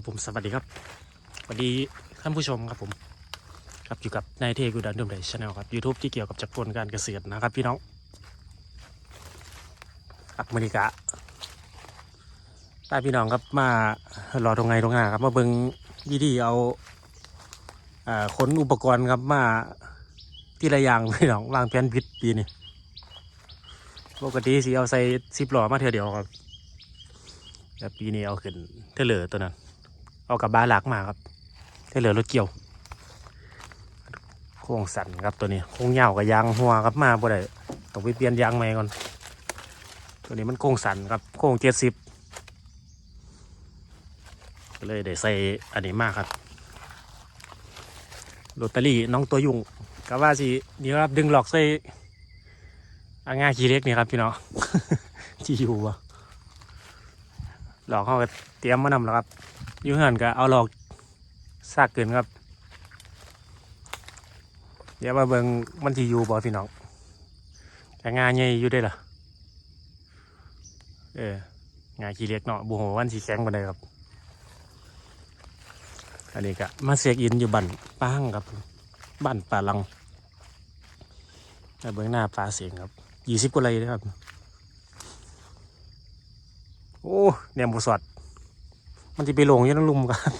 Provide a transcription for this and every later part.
ครับผมสวัสดีครับสวัสดีท่านผู้ชมครับผมครับอยู่กับนายเทกูดันดมไดชาแนลครับ YouTube ที่เกี่ยวกับจักรพลการเกษตรนะครับพี่น้องครัมอนิกะได้พี่น้องครับมารอตรงไงตรงหน้าครับมาเบิงวิธีเอาอขนอุปกรณ์ครับมาที่ละอย่างพี่น้องวางแผนพิษปีนี้ปกติสิเอาใส่สิบล้อมาเท่าเดียวครับแต่ปีนี้เอาขึ้นเทเลอร์ตัวนั้น เอากับบาหลักมาครับเทเหลือรถเกี่ยว โค้งสั่นครับตัวนี้โค้งยาวกับยางหัวครับมาบ่ได้ต้องไปเปลี่ยนยางใหม่ก่อน ตัวนี้มันโค้งสั่นครับโค้งเจ็ดสิบก็เลยได้ใส่อันนี้มากครับโรตารี่น้องตัวยุ่งก็ว่าสินี่ครับดึงหลอกใส่อางาขี้เล็กนี่ครับพี่น้องที่อยู่วะหลอกเขาก็เตรียมมานำแล้วครับ อยูเหินก็เอาหลอกซากเกินครับ เดี๋ยวมาเบิงมันที่อยู่บ่พี่น้องแต่งานใหญ่อยู่ได้อล่ะเอองานขี้เล็กเนาะบุหวันสีแข็งกว่าใดครับ อันนี้ก็มาเสกอินอยู่บ้านป้างครับบ้านป่าลังแล้วเบื้องหน้าปลาเสียงครับยี่สิบกว่าไรเลยครับ โอ้เนี่ยมูสอด มันจะไปลงอยังลุมกัน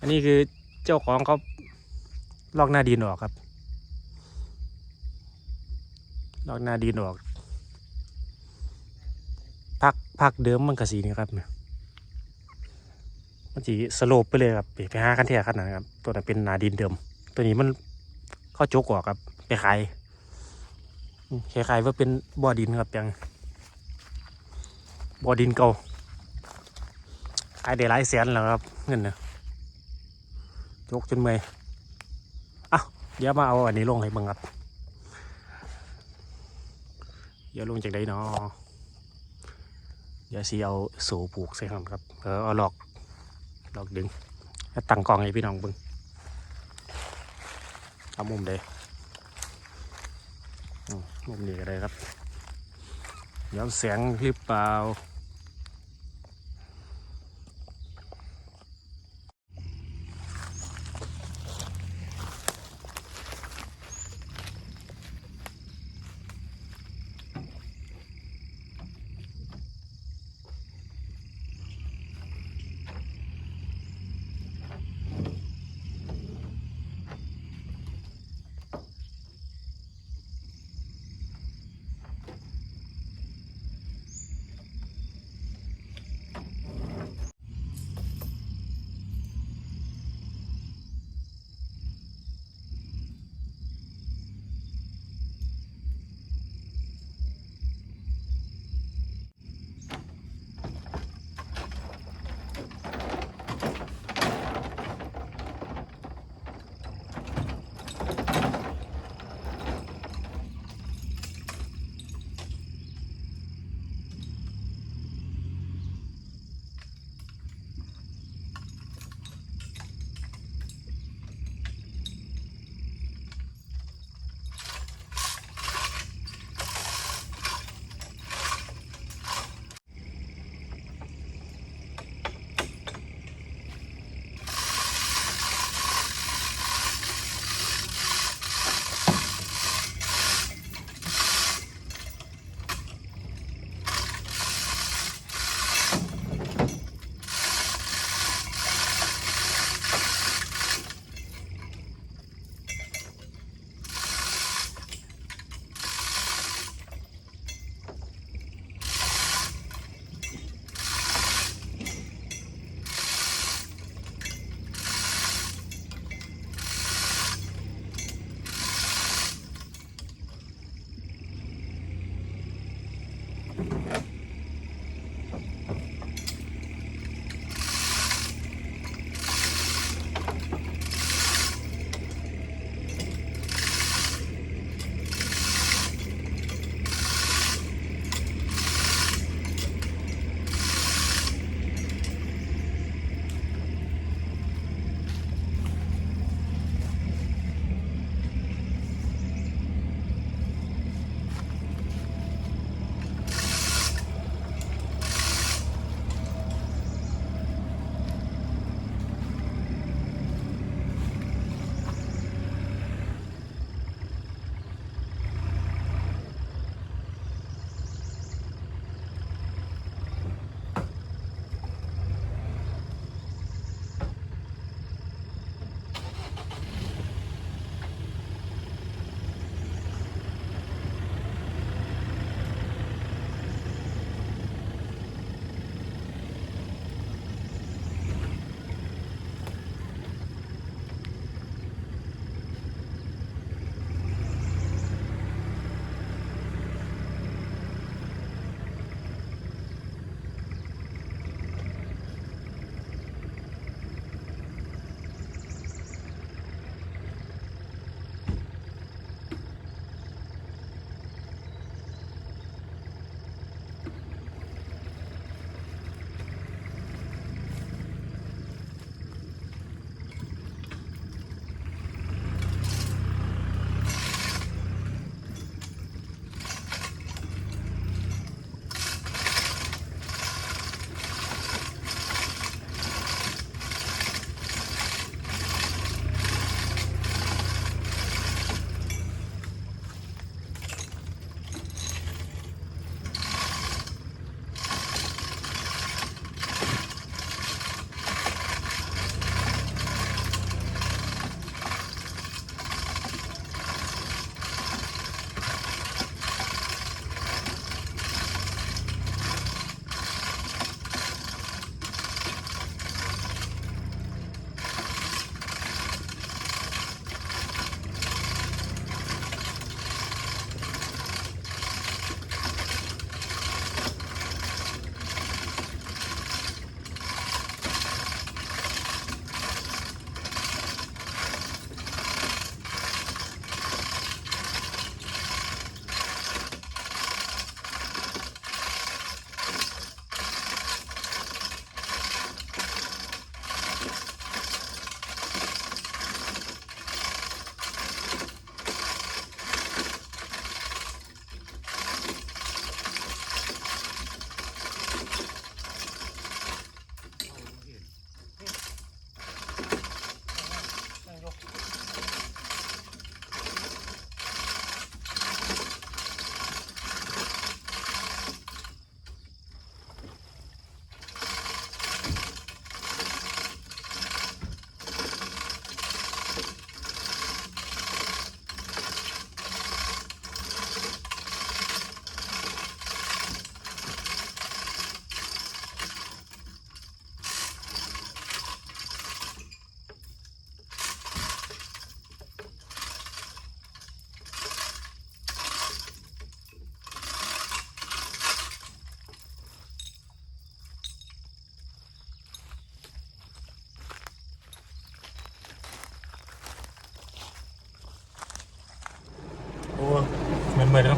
อันนี้คือเจ้าของเขาลอกหน้าดินออกครับ ลอกหน้าดินออก พักพักเดิมมันกระสีนี่ครับเนี่ยมันจีสโลปไปเลยครับไปไปหาคันเทียขนาดนั้นครับ ตัวนั้นเป็นหนาดินเดิม ตัวนี้มันเข้าจกออกครับ ไปขายอืมคล้ายว่าเป็นบ่อดินครับยังบ่อดินเก่า ขายได้หลายแสนแล้วครับเงินเนี่ยยกจนเมื่อยอะเดี๋ยวมาเอาอันนี้ลงให้เบิ่งครับเดี๋ยวลงจากไหนเนาะเดี๋ยวสิเอาสูผูกใส่ก่อนครับเออเอาหลอกหลอกดึงแล้วตั้งกองให้พี่น้องเบิ่งเอามุมใดอืมมุมนี้ก็ได้ครับย้อนแสงหรือเปล่า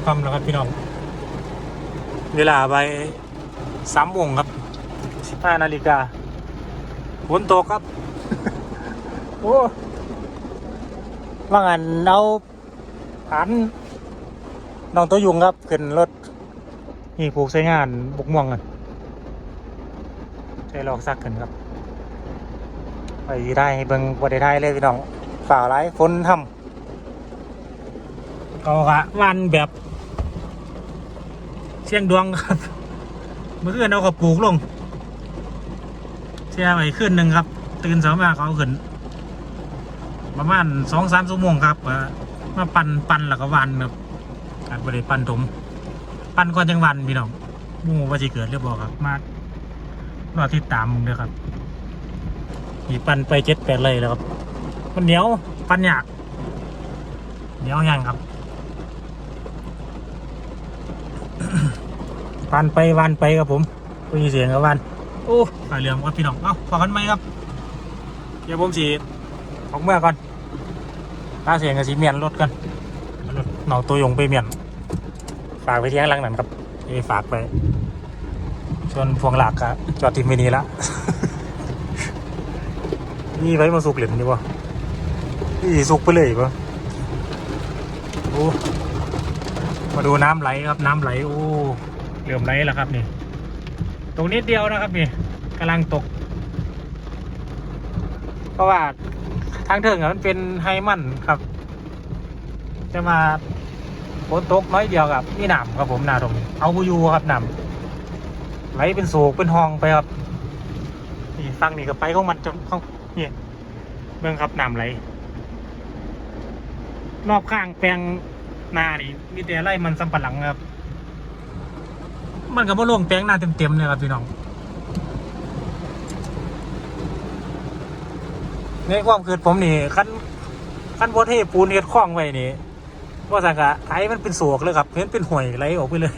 คำๆแล้วครับพี่น้อง เวลาไปสามโมงครับสิบห้านาฬิกาฝนตกครับ โอ้ว่างานเอาผันน้องตัวยุงครับขึ้นรถนี่ผูกใช้งานบุกม่วงกันใช้ลอกซักขึ้นครับ ไปได้ให้เบิ่งบ่ได้ได้เลยพี่น้องฝ่าไรฝนทำก็กะวันแบบ เชียงดวงครับเมื่อคืนเอากระปลูกลงเชียงไปขึ้นหนึ่งครับ ตื่นเช้ามาเขาเอาขึ้น ประมาณสองสามชั่วโมงครับมาปั่นปั่นแล้วก็วันครับการบริปั่นถมปั่นก่อนจังวันพี่น้องมู่ว่าสิเกิดหรือบ่ครับ มารอติดตามเด้อครับมีปั่นไปเจ็ดแปดเลยแล้วครับมันเหนียวปั่นยากเหนียวยังครับ ปั่นไปวันไปครับผมคุยเสียงกับวันโอ้ฝ่ายเหลืองครับพี่น้องเอ้าฝากกันไหมครับ เดี๋ยวผมสีออกเมื่อก่อนตาเสียงกับสีเมียนรถกันรถเนาตัวยงไปเมียน ฝากไปเที่ยงหลังนั้นครับนี่ฝากไปส่วนพวงหลักอะจอดทิ้งไว้นี่ละนี่ไว้มาสุกเหรียญนี่วะนี่สุกไปเลยปะโอ้มาดูน้ำไหลครับน้ำไหลโอ้ เริ่มไหลแล้วครับนี่ ตรงนิดเดียวนะครับนี่กำลังตก เพราะว่าทางเทิงมันเป็นไฮมันครับ จะมาฝนตกน้อยเดียวครับนี่หนามครับผมนาตรงนี้เอาบูยูครับหนามไหลเป็นโศกเป็นห้องไปครับนี่ฟังนี่ก็ไปของมันจนของนี่เมืองครับหนามไหล รอบข้างแปลงนานี่มีแต่ไร่มันสำปะหลังครับ มันก็บ่ลงแปลงหน้าเต็มๆเลยครับพี่น้อง ในความคิดผมนี่ขั้นขั้นบเทปูนเฮ็ดคล้องไว้นี่ว่าสังกะไอ้มันเป็นสวกเลยครับเห็นเป็นห่วยไหลออกไปเลย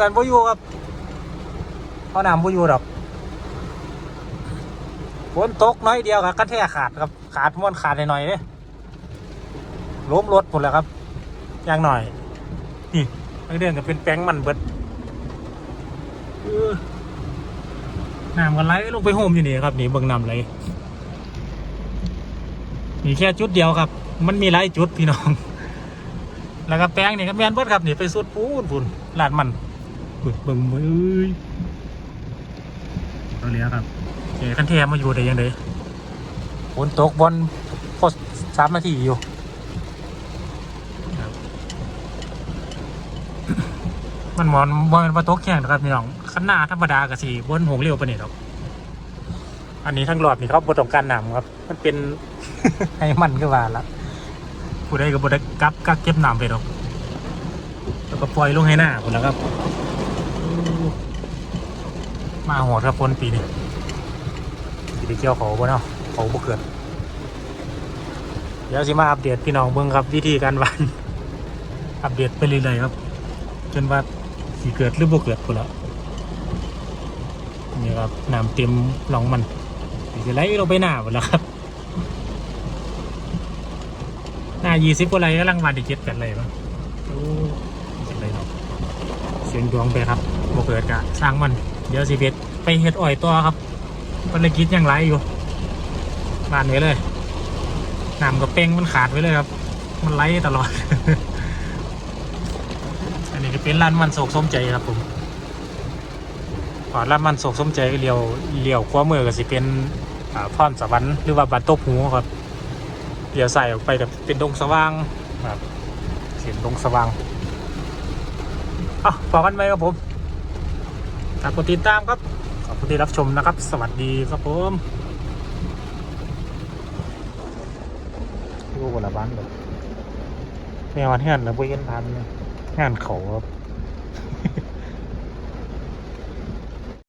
สันบ่อยู่ครับเพราะน้ำบ่อยู่ดอกฝนตกน้อยเดียวครับกันแท้ขาดครับขาดม้วนขาดหน่อยๆเนี่ยล้มรถหมดแล้วครับอย่างหน่อยนี่ ทางเดินก็เป็นแป้งมันเบิดน้ำกันไหลลงไปโฮมอยู่นี่ครับนี่เบิ่งน้ำไหลมีแค่จุดเดียวครับ มันมีหลายจุดพี่น้อง แล้วก็แป้งนี่ก็แมนเบิดครับนี่ไปสุดปูนปูนลาดมันเบิ่งเบิ่งเอ้ยเราเลี้ยครับเก๋กันแทมาอยู่ได้ยังไงฝนตกบอลพอสามนาทีอยู่ครับ มันหมอนมันมาตกแข่งนะครับพี่น้องขันหน้าธรรมดากับสีบนหงเรียวปะเนี่ยครับอันนี้ทั้งหลอดนี่เขาบทของการนำครับ มันเป็นให้มันก็ว่าละผู้ใดก็บไดกักกักเก็บน้ำไปหรอกแล้วก็ปล่อยลงให้หน้าหมดแล้วครับ มาโหดครับฝนปีนี้สิไปเกี่ยวเขาบ่เนาะเขาบ่เกิดเดี๋ยวสิมาอัปเดตพี่น้องเบิ่งครับวิธีการวันอัปเดตไปเรื่อยๆครับ จนว่า สิเกิดหรือบ่เกิดพุ่นละนี่ครับน้ำเต็มหลองมันสิไหลลงไปหน้าหมดแล้วครับหน้ายี่สิบกว่าไรก็ลังวันอีเจ็ดแปดไรบ้างโอ้เจ็ดไรเนาะเสียงดวงไปครับโมเกิดกะสร้างมัน เดี๋ยวสิเบ็ดไปเฮ็ดอ่อยตัวครับภารกิจยังไรอยู่บานไว้เลยน้ำกับเป้งมันขาดไว้เลยครับ มันไหลตลอด เป็นร้านมันโศกสมใจครับผมก่อร้านมันโศกสมใจเลี้ยวเลี้ยวขวามือก็สิเป็นอ่าพรสวรรค์หรือว่าบันตบหูครับเลี้ยวใส่ออกไปแบบเป็นดงสว่างครับเสียงดงสว่างอะพอกันไหมครับผมฝากกดติดตามครับขอบคุณที่รับชมนะครับ สวัสดีครับผมดูบนละบ้านเลยแนววันเฮือนนะบุญยันพันงานเขาครับ